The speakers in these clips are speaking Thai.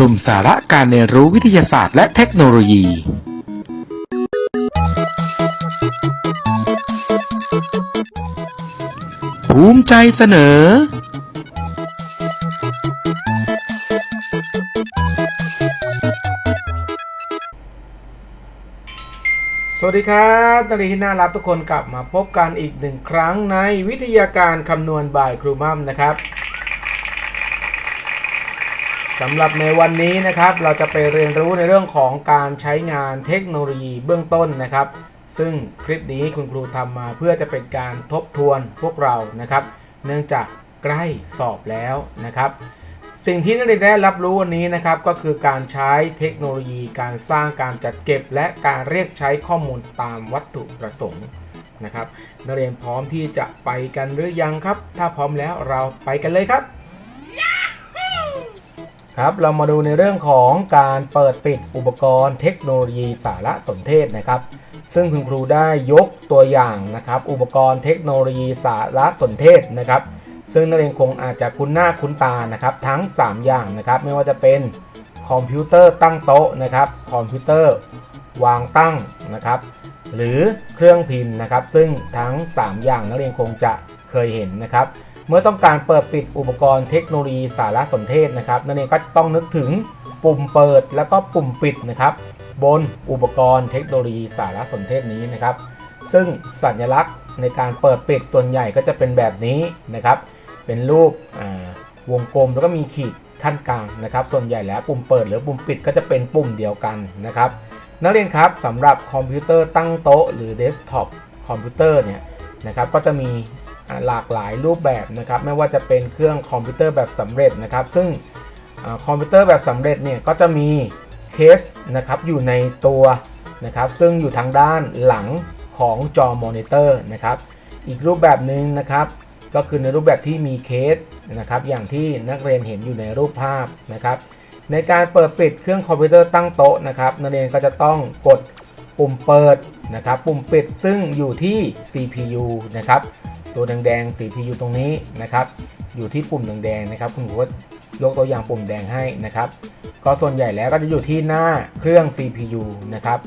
กลุ่มสาระการเรียนรู้วิทยาศาสตร์และเทคโนโลยี ภูมิใจเสนอ สวัสดีครับนักเรียนที่น่ารักทุกคนกลับมาพบกันอีกหนึ่งครั้งในวิทยาการคำนวณบ่ายครูมั่มนะครับ สำหรับในวันนี้นะครับเราจะไปเรียนรู้ในเรื่องของการใช้งานเทคโนโลยีเบื้องต้นนะครับ ซึ่งคลิปนี้คุณครูทำมาเพื่อจะเป็นการทบทวนพวกเรานะครับ เนื่องจากใกล้สอบแล้วนะครับ สิ่งที่นักเรียนได้รับรู้วันนี้นะครับ ก็คือการใช้เทคโนโลยี การสร้างการจัดเก็บ และการเรียกใช้ข้อมูลตามวัตถุประสงค์นะครับนักเรียนพร้อมที่จะไปกันหรือยังครับ ถ้าพร้อมแล้วเราไปกันเลยครับ ครับเรามาดูในเรื่องของการเปิดปิดอุปกรณ์เทคโนโลยีสารสนเทศนะครับ ซึ่งคุณครูได้ยกตัวอย่างนะครับ อุปกรณ์เทคโนโลยีสารสนเทศนะครับ ซึ่งนักเรียนคงอาจจะคุ้นหน้าคุ้นตานะครับ ทั้ง 3 อย่างนะครับ ไม่ว่าจะเป็นคอมพิวเตอร์ตั้งโต๊ะนะครับ คอมพิวเตอร์วางตั้งนะครับ หรือเครื่องพิมพ์นะครับ ซึ่งทั้ง 3 อย่างนักเรียนคงจะเคยเห็นนะครับ เมื่อต้องการเปิดปิดอุปกรณ์เทคโนโลยีสารสนเทศนะครับนักเรียนก็ต้องนึกถึงปุ่มเปิดแล้วก็ปุ่มปิดนะครับ บนอุปกรณ์เทคโนโลยีสารสนเทศนี้นะครับ ซึ่งสัญลักษณ์ในการเปิดปิดส่วนใหญ่ก็จะเป็นแบบนี้นะครับ เป็นรูปวงกลมแล้วก็มีขีดขั้นกลางนะครับ ส่วนใหญ่แล้วปุ่มเปิดหรือปุ่มปิดก็จะเป็นปุ่มเดียวกันนะครับ นักเรียนครับสำหรับคอมพิวเตอร์ตั้งโต๊ะหรือเดสก์ท็อปคอมพิวเตอร์เนี่ยนะครับก็จะมี หลากหลายรูปแบบนะครับไม่ว่าจะเป็นเครื่องคอมพิวเตอร์แบบสำเร็จนะครับ ซึ่งอคอมพิวเตอร์แบบสำเร็จเนี่ยก็จะมีเคสนะครับอยู่ในตัวนะครับซึ่งอยู่ทางด้านหลังของจอมอนิเตอร์นะครับอีกรูปแบบหนึ่งนะครับก็คือในรูปแบบที่มีเคสนะครับอย่างที่นักเรียนเห็นอยู่ในรูปภาพนะครับในการเปิดปิดเครื่องคอมพิวเตอร์ตั้งโต๊ะนะครับนักเรียนก็จะต้องกดปุ่มเปิดนะครับปุ่มปิดซึ่งอยู่ที่ CPU นะครับ ตัวแดงๆ CPU ตรงนี้นะครับ อยู่ที่ปุ่มแดงๆนะครับ คุณครูก็ยกตัวอย่างปุ่มแดงให้นะครับ ก็ส่วนใหญ่แล้วก็จะอยู่ที่หน้าเครื่อง CPU นะครับ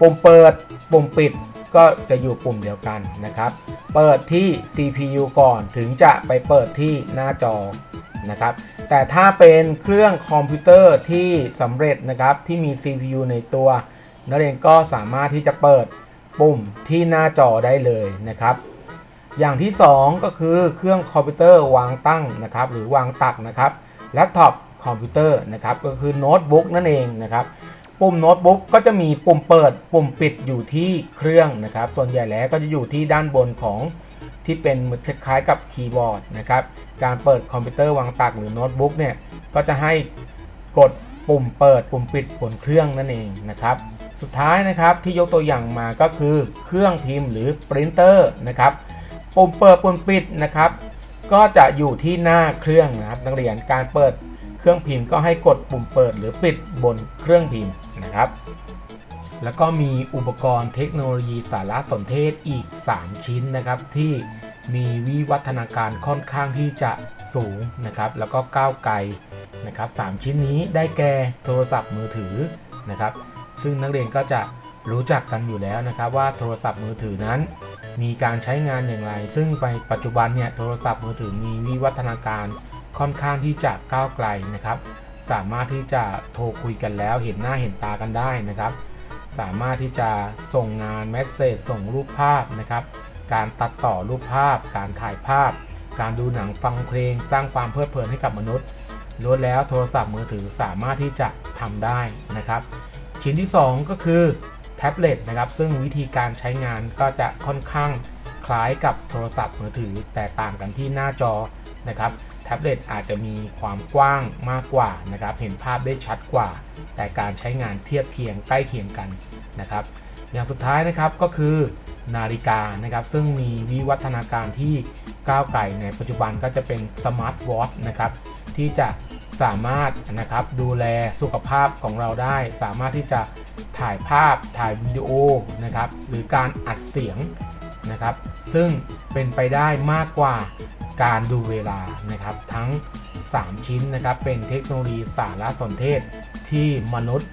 ปุ่มเปิดปุ่มปิดก็จะอยู่ปุ่มเดียวกันนะครับ เปิดที่ CPU ก่อนถึงจะไปเปิดที่หน้าจอนะครับ แต่ถ้าเป็นเครื่องคอมพิวเตอร์ที่สำเร็จนะครับที่มี CPU ในตัวนักเรียนก็สามารถที่จะเปิดปุ่มที่หน้าจอได้เลยนะครับ อย่างที่ 2 ก็คือเครื่องคอมพิวเตอร์วางตั้งนะครับหรือวางตักนะครับแล็ปท็อปคอมพิวเตอร์นะครับก็คือโน้ตบุ๊กนั่นเองนะครับปุ่มโน้ตบุ๊กก็จะมีปุ่มเปิด ปุ่มปิดอยู่ที่เครื่องนะครับ ส่วนใหญ่แล้วก็จะอยู่ที่ด้านบนของที่เป็นมือคล้ายๆกับคีย์บอร์ดนะครับการเปิดคอมพิวเตอร์วางตักหรือโน้ตบุ๊กเนี่ยก็จะให้กดปุ่มเปิด ปุ่มปิดบนเครื่องนั่นเองนะครับสุดท้ายนะครับที่ยกตัวอย่างมาก็คือเครื่องพิมพ์หรือปรินเตอร์นะครับ ปุ่มเปิดปุ่มปิดนะครับ ก็จะอยู่ที่หน้าเครื่องนะครับ นักเรียนการเปิดเครื่องพิมพ์ก็ให้กดปุ่มเปิดหรือปิดบนเครื่องพิมพ์นะครับ แล้วก็มีอุปกรณ์เทคโนโลยีสารสนเทศอีก 3 ชิ้นนะครับ ที่มีวิวัฒนาการค่อนข้างที่จะสูงนะครับ แล้วก็ก้าวไกลนะครับสามชิ้นนี้ได้แก่โทรศัพท์มือถือนะครับ ซึ่งนักเรียนก็จะรู้จักกันอยู่แล้วนะครับว่าโทรศัพท์มือถือนั้น มีการใช้งานอย่างไร ซึ่งไปปัจจุบันเนี่ยโทรศัพท์มือถือมีวิวัฒนาการค่อนข้างที่จะก้าวไกลนะครับ สามารถที่จะโทรคุยกันแล้วเห็นหน้าเห็นตากันได้นะครับ สามารถที่จะส่งงานแมสเซจส่งรูปภาพนะครับ การตัดต่อรูปภาพ การถ่ายภาพ การดูหนังฟังเพลง สร้างความเพลิดเพลินให้กับมนุษย์ล้วนแล้วโทรศัพท์มือถือสามารถที่จะทำได้นะครับ ชิ้นที่ 2 ก็คือ แท็บเล็ตนะครับ ซึ่งวิธีการใช้งานก็จะค่อนข้างคล้ายกับโทรศัพท์มือถือแต่ต่างกันที่หน้าจอนะครับแท็บเล็ตอาจจะมีความกว้างมากกว่านะครับ เห็นภาพได้ชัดกว่า แต่การใช้งานเทียบเคียงใกล้เคียงกันนะครับ อย่างสุดท้ายนะครับก็คือนาฬิกานะครับ ซึ่งมีวิวัฒนาการที่ก้าวไกลในปัจจุบันก็จะเป็นสมาร์ทวอทนะครับ ที่จะสามารถนะครับดูแลสุขภาพของเราได้ สามารถที่จะ ถ่ายภาพถ่ายวิดีโอนะครับหรือการอัดเสียงนะครับ ซึ่งเป็นไปได้มากกว่าการดูเวลานะครับ ทั้ง 3 ชิ้นนะครับเป็นเทคโนโลยีสารสนเทศที่มนุษย์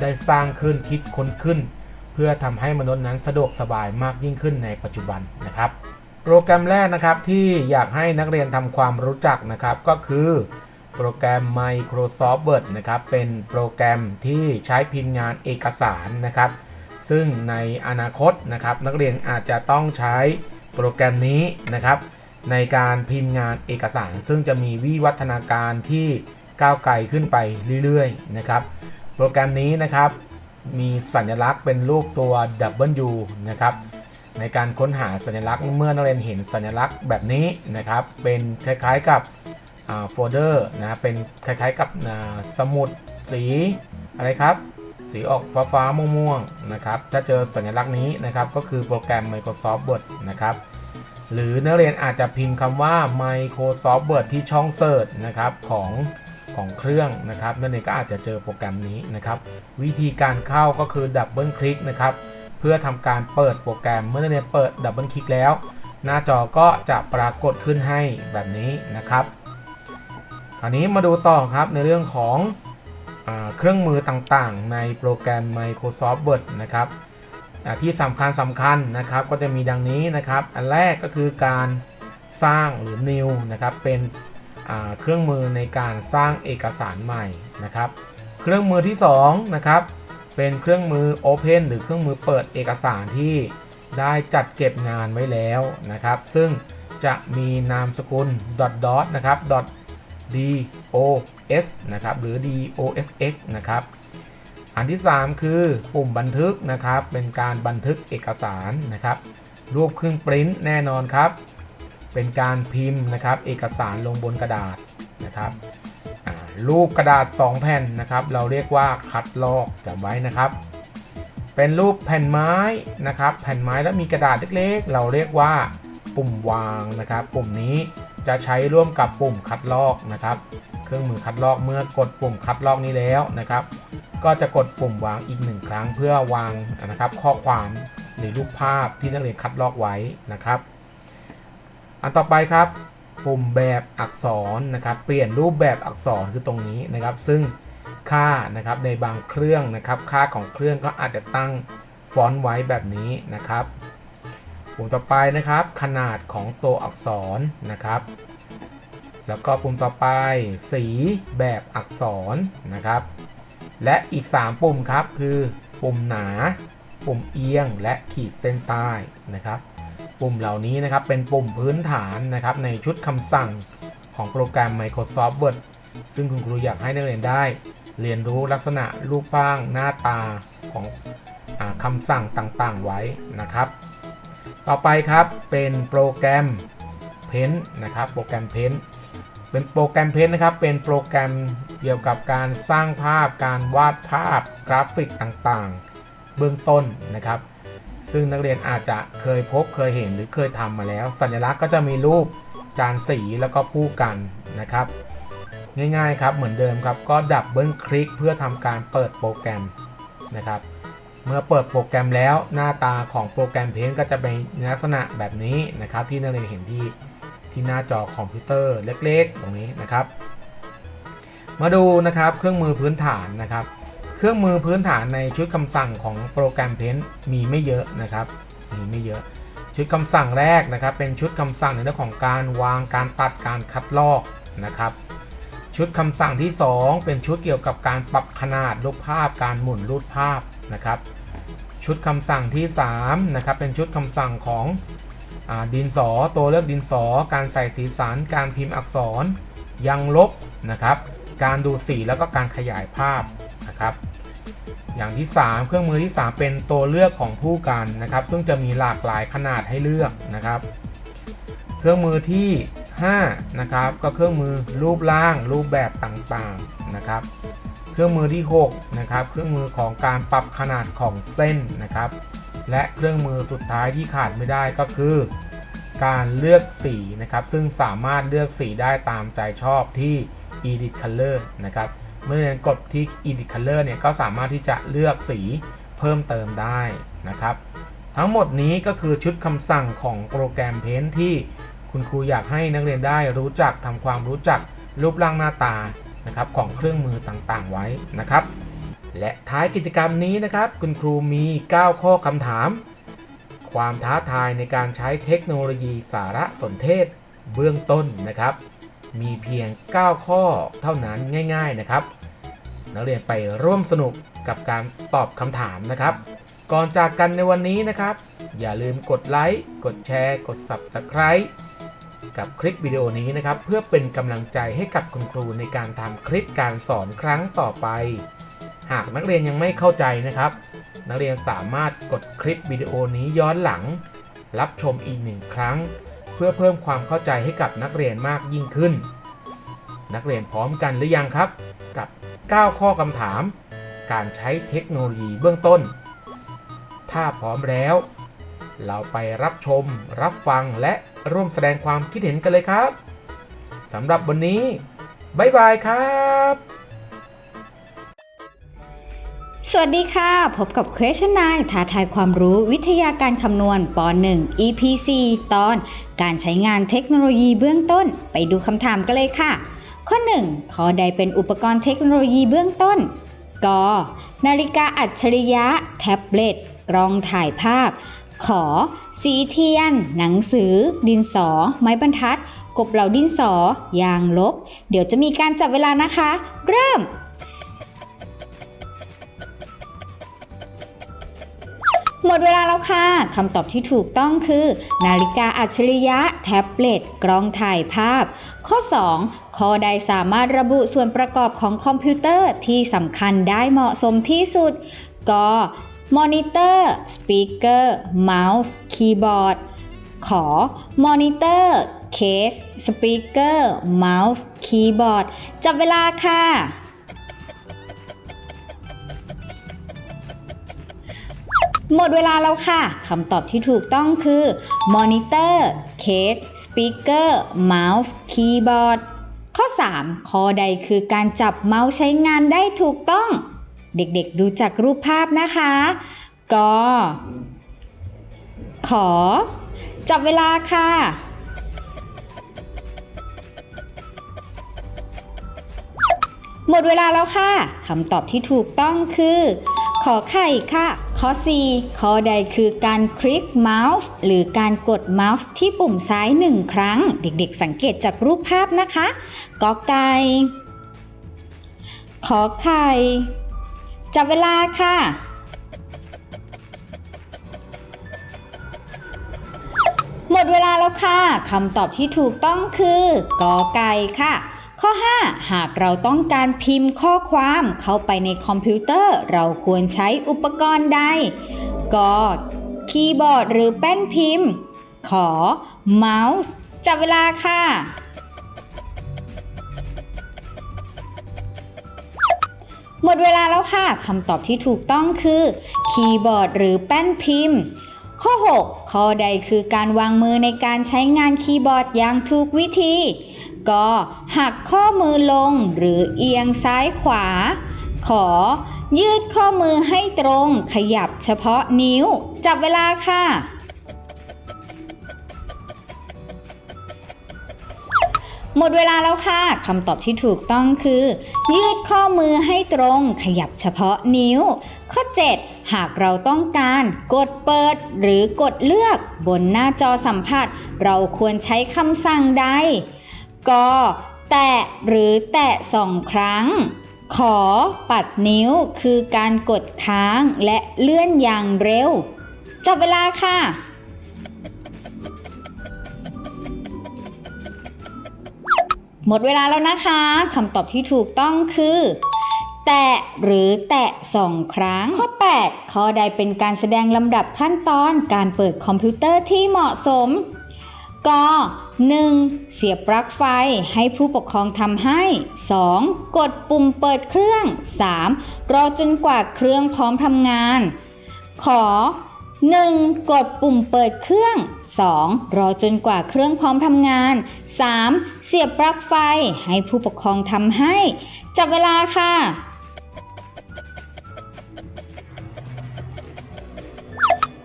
ได้สร้างขึ้นคิดค้นขึ้น เพื่อทำให้มนุษย์นั้นสะดวกสบายมากยิ่งขึ้นในปัจจุบันนะครับ โปรแกรมแรกนะครับที่อยากให้นักเรียนทำความรู้จักนะครับก็คือ โปรแกรม Microsoft Word นะครับ เป็นโปรแกรมที่ใช้พิมพ์งานเอกสารนะครับ ซึ่งในอนาคตนะครับ นักเรียนอาจจะต้องใช้โปรแกรมนี้นะครับ ในการพิมพ์งานเอกสาร ซึ่งจะมีวิวัฒนาการที่ก้าวไกลขึ้นไปเรื่อยๆนะครับ โปรแกรมนี้นะครับ มีสัญลักษณ์เป็นรูปตัว W นะครับในการค้นหาสัญลักษณ์เมื่อนักเรียนเห็นสัญลักษณ์แบบนี้นะครับ เป็นคล้ายๆกับ โฟลเดอร์นะเป็นคล้ายๆกับสมุดสีอะไรครับ สีออกฟ้าๆม่วงๆนะครับถ้าเจอสัญลักษณ์นี้นะครับก็คือโปรแกรม Microsoft Word นะครับหรือนักเรียนอาจจะพิมพ์คำว่า Microsoft Word ที่ช่องเสิร์ชนะครับของของเครื่องนะครับนั่นเองก็อาจจะเจอโปรแกรมนี้นะครับ วิธีการเข้าก็คือดับเบิลคลิกนะครับเพื่อทำการเปิดโปรแกรมเมื่อนักเรียนเปิดดับเบิลคลิกแล้ว หน้าจอก็จะปรากฏขึ้นให้แบบนี้นะครับ ราวนี้มาดูต่อครับในเรื่องของอเครื่องมือต่างๆ ในโปรแกรม Microsoft Word นะครับที่สำคัญสำคัญนะครับก็จะมีดังนี้นะครับ อันแรกก็คือการสร้างหรือ new นะครับเป็นเครื่องมือในการสร้างเอกสารใหม่นะครับ เครื่องมือที่2นะครับเป็นเครื่องมือ Open หรือเครื่องมือเปิดเอกสารที่ได้จัดเก็บงานไว้แล้วนะครับ ซึ่งจะมีนามสกุล dot dot นะครับ dot dos นะครับหรือ dosx นะครับอันที่ 3 คือปุ่มบันทึกนะครับเป็นการบันทึกเอกสารนะครับรูปเครื่องปริ้นแน่นอนครับ เป็นการพิมพ์นะครับเอกสารลงบนกระดาษนะครับรูปกระดาษ 2 แผ่นนะครับเราเรียกว่าคัดลอกจำไว้นะครับ เป็นรูปแผ่นไม้นะครับแผ่นไม้แล้วมีกระดาษเล็กๆ เราเรียกว่าปุ่มวางนะครับ ปุ่มนี้ จะใช้ร่วมกับปุ่มคัดลอกนะครับ เครื่องมือคัดลอกเมื่อกดปุ่มคัดลอกนี้แล้วนะครับ ก็จะกดปุ่มวางอีกหนึ่งครั้งเพื่อวางนะครับข้อความหรือรูปภาพที่นักเรียนคัดลอกไว้นะครับ อันต่อไปครับ ปุ่มแบบอักษรนะครับ เปลี่ยนรูปแบบอักษรคือตรงนี้นะครับ ซึ่งค่านะครับในบางเครื่องนะครับ ค่าของเครื่องก็อาจจะตั้งฟอนต์ไว้แบบนี้นะครับ ปุ่มต่อไปนะครับขนาดของตัวอักษรนะครับ แล้วก็ปุ่มต่อไปสีแบบอักษรนะครับ และอีก 3 ปุ่มครับคือปุ่มหนา ปุ่มเอียงและขีดเส้นใต้นะครับ ปุ่มเหล่านี้นะครับเป็นปุ่มพื้นฐานนะครับในชุดคำสั่งของโปรแกรม Microsoft Word ซึ่งคุณครูอยากให้นักเรียนได้ เรียนรู้ลักษณะรูปร่างหน้าตาของอคำสั่งต่างๆไว้นะครับ ต่อไปครับเป็นโปรแกรม Paint นะครับ โปรแกรม Paint เป็นโปรแกรม Paint นะครับ เป็นโปรแกรมเกี่ยวกับการสร้างภาพ การวาดภาพกราฟิกต่างๆ เบื้องต้นนะครับ ซึ่งนักเรียนอาจจะเคยพบเคยเห็นหรือเคยทำมาแล้ว สัญลักษณ์ก็จะมีรูปจานสีแล้วก็ผู้กันนะครับ ง่ายๆครับเหมือนเดิมครับ ก็ดับเบิลคลิกเพื่อทำการเปิดโปรแกรมนะครับ เมื่อเปิดโปรแกรมแล้วหน้าตาของโปรแกรมเพนก็จะเป็นลักษณะแบบนี้นะครับ ที่นักเรียนเห็นที่ที่หน้าจอคอมพิวเตอร์เล็กๆ ตรงนี้นะครับ มาดูนะครับเครื่องมือพื้นฐานนะครับ เครื่องมือพื้นฐานในชุดคำสั่งของโปรแกรมเพนมีไม่เยอะนะครับมีไม่เยอะ ชุดคำสั่งแรกนะครับ เป็นชุดคำสั่งในเรื่องของการวางการตัดการคัดลอกนะครับชุดคำสั่งที่ 2 เป็นชุดเกี่ยวกับการปรับขนาดรูปภาพการหมุนรูปภาพ นะครับ ชุดคำสั่งที่3นะครับเป็นชุดคำสั่งของอดินสอตัวเลือกดินสอ การใส่สีสัน การพิมพ์อักษร ยังลบนะครับ การดูสีแล้วก็การขยายภาพนะครับอย่างที่ 3 เครื่องมือที่ 3 เป็นตัวเลือกของผู้กันนะครับ ซึ่งจะมีหลากหลายขนาดให้เลือกนะครับ เครื่องมือที่5นะครับก็เครื่องมือรูปร่างรูปแบบต่างๆนะครับ เครื่องมือที่ 6 นะครับ เครื่องมือของการปรับขนาดของเส้นนะครับ และเครื่องมือสุดท้ายที่ขาดไม่ได้ก็คือ การเลือกสีนะครับ ซึ่งสามารถเลือกสีได้ตามใจชอบที่ Edit Color นะครับ เมื่อเรียนกดที่ Edit Color เนี่ยก็สามารถที่จะเลือกสีเพิ่มเติมได้นะครับ ทั้งหมดนี้ก็คือชุดคำสั่งของโปรแกรม Paint ที่คุณครูอยากให้นักเรียนได้รู้จักทำความรู้จักรูปร่างหน้าตา นะครับของเครื่องมือต่างๆไว้นะครับ และท้ายกิจกรรมนี้นะครับ คุณครูมี 9 ข้อคำถาม ความท้าทายในการใช้เทคโนโลยีสารสนเทศเบื้องต้นนะครับ มีเพียง 9 ข้อเท่านั้นง่าย ๆนะครับ นักเรียนไปร่วมสนุกกับการตอบคำถามนะครับ ก่อนจากกันในวันนี้นะครับ อย่าลืมกดไลค์กดแชร์ กด Subscribe กับคลิปวิดีโอนี้นะครับ เพื่อเป็นกำลังใจให้กับคุณครูในการทำคลิปการสอนครั้งต่อไป หากนักเรียนยังไม่เข้าใจนะครับ นักเรียนสามารถกดคลิปวิดีโอนี้ย้อนหลัง รับชมอีกหนึ่งครั้ง เพื่อเพิ่มความเข้าใจให้กับนักเรียนมากยิ่งขึ้น นักเรียนพร้อมกันหรือยังครับ กับ 9 ข้อคำถาม การใช้เทคโนโลยีเบื้องต้น ถ้าพร้อมแล้ว เราไปรับชม รับฟังและร่วมแสดงความคิดเห็นกันเลยครับสำหรับวันนี้บ๊ายบายครับสวัสดีค่ะ พบกับ Question 9ท้าทายความรู้วิทยาการคำนวณป .1 EP 4ตอน การใช้งานเทคโนโลยีเบื้องต้น ไปดูคำถามกันเลยค่ะ ข้อ 1 ข้อใดเป็นอุปกรณ์เทคโนโลยีเบื้องต้นกนาฬิกาอัจฉริยะ แท็บเล็ต กล้องถ่ายภาพ ขอ สีเทียน หนังสือ ดินสอ ไม้บรรทัด กบเหล่าดินสอ ยางลบ เดี๋ยวจะมีการจับเวลานะคะ เริ่มหมดเวลาแล้วค่ะ คำตอบที่ถูกต้องคือ นาฬิกาอัจฉริยะ แท็บเล็ต กล้องถ่ายภาพ ข้อ 2 ข้อใดสามารถระบุส่วนประกอบของคอมพิวเตอร์ที่สำคัญได้เหมาะสมที่สุด ก มอนิเตอร์สปีกเกอร์เมาส์คีย์บอร์ดขอมอนิเตอร์เคสสปีกเกอร์เมาส์คีย์บอร์ดจับเวลาค่ะหมดเวลาแล้วค่ะ คำตอบที่ถูกต้องคือมอนิเตอร์เคสสปีกเกอร์เมาส์คีย์บอร์ดข้อ 3 ข้อใดคือการจับเมาส์ใช้งานได้ถูกต้อง เด็กๆดูจากรูปภาพนะคะกขอ จับเวลาค่ะหมดเวลาแล้วค่ะ คำตอบที่ถูกต้องคือ ขอไข่ค่ะ ข้อ 4 ข้อใดคือการคลิกเมาส์หรือการกดเมาส์ที่ปุ่มซ้ายหนึ่งครั้ง เด็กๆ สังเกตจากรูปภาพนะคะ กอไก่ ขอไข่ จับเวลาค่ะ หมดเวลาแล้วค่ะคำตอบที่ถูกต้องคือกอไก่ค่ะ ข้อ 5 หากเราต้องการพิมพ์ข้อความเข้าไปในคอมพิวเตอร์ เราควรใช้อุปกรณ์ใดกคีย์บอร์ดหรือแป้นพิมพ์ ขอเมาส์จับเวลาค่ะ หมดเวลาแล้วค่ะคำตอบที่ถูกต้องคือ คีย์บอร์ดหรือแป้นพิมพ์ ข้อ 6 ข้อใดคือการวางมือในการใช้งานคีย์บอร์ดอย่างถูกวิธีก็หักข้อมือลงหรือเอียงซ้ายขวา ขอ ยืดข้อมือให้ตรง ขยับเฉพาะนิ้ว จับเวลาค่ะ หมดเวลาแล้วค่ะคำตอบที่ถูกต้องคือ ยืดข้อมือให้ตรงขยับเฉพาะนิ้ว ข้อ 7 หากเราต้องการกดเปิดหรือกดเลือกบนหน้าจอสัมผัส เราควรใช้คำสั่งใดกแตะหรือแตะสองครั้ง ขอปัดนิ้วคือการกดค้างและเลื่อนอย่างเร็วจับเวลาค่ะ หมดเวลาแล้วนะคะคำตอบที่ถูกต้องคือ แตะหรือแตะสองครั้ง ข้อ 8 ข้อใดเป็นการแสดงลำดับขั้นตอนการเปิดคอมพิวเตอร์ที่เหมาะสมก 1. เสียบปลั๊กไฟให้ผู้ปกครองทำให้ 2. กดปุ่มเปิดเครื่อง 3. รอจนกว่าเครื่องพร้อมทำงาน ขอ 1. กดปุ่มเปิดเครื่อง 2. รอจนกว่าเครื่องพร้อมทำงาน 3. เสียบปลั๊กไฟให้ผู้ปกครองทำให้ จับเวลาค่ะ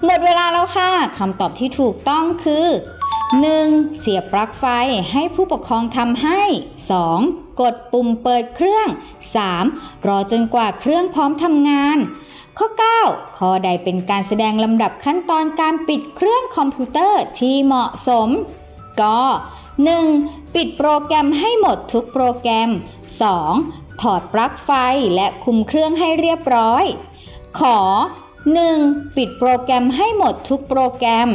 หมดเวลาแล้วค่ะคำตอบที่ถูกต้องคือ 1. เสียบปลั๊กไฟให้ผู้ปกครองทำให้ 2. กดปุ่มเปิดเครื่อง 3. รอจนกว่าเครื่องพร้อมทำงาน ข้อ 9 ข้อใดเป็นการแสดงลำดับขั้นตอนการปิดเครื่องคอมพิวเตอร์ที่เหมาะสมก็ 1. ปิดโปรแกรมให้หมดทุกโปรแกรม 2. ถอดปลั๊กไฟและคุมเครื่องให้เรียบร้อย ขอ 1. ปิดโปรแกรมให้หมดทุกโปรแกรม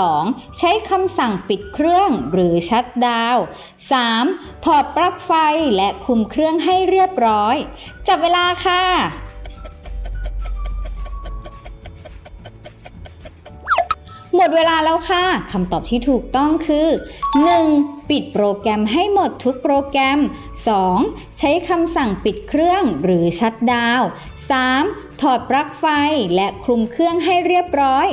2. ใช้คำสั่งปิดเครื่องหรือชัตดาวน์ 3. ถอดปลั๊กไฟและคุมเครื่องให้เรียบร้อย จับเวลาค่ะ หมดเวลาแล้วค่ะคำตอบที่ถูกต้องคือ 1. ปิดโปรแกรมให้หมดทุกโปรแกรม 2. ใช้คำสั่งปิดเครื่องหรือชัดดาวน์ 3. ถอดปลั๊กไฟและคลุมเครื่องให้เรียบร้อย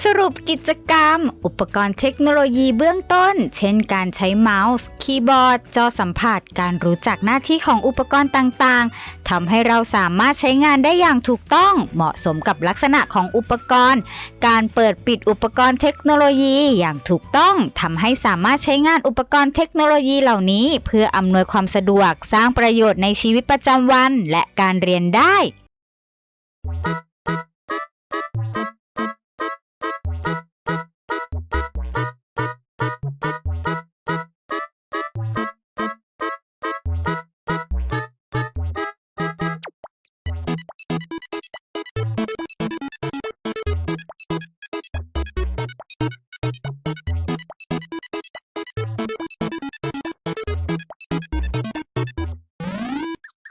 สรุปกิจกรรม อุปกรณ์เทคโนโลยีเบื้องต้น เช่นการใช้เมาส์ คีย์บอร์ด จอสัมผัส การรู้จักหน้าที่ของอุปกรณ์ต่างๆทำให้เราสามารถใช้งานได้อย่างถูกต้อง เหมาะสมกับลักษณะของอุปกรณ์ การเปิดปิดอุปกรณ์เทคโนโลยีอย่างถูกต้องทำให้สามารถใช้งานอุปกรณ์เทคโนโลยีเหล่านี้ เพื่ออำนวยความสะดวกสร้างประโยชน์ในชีวิตประจำวัน และการเรียนได้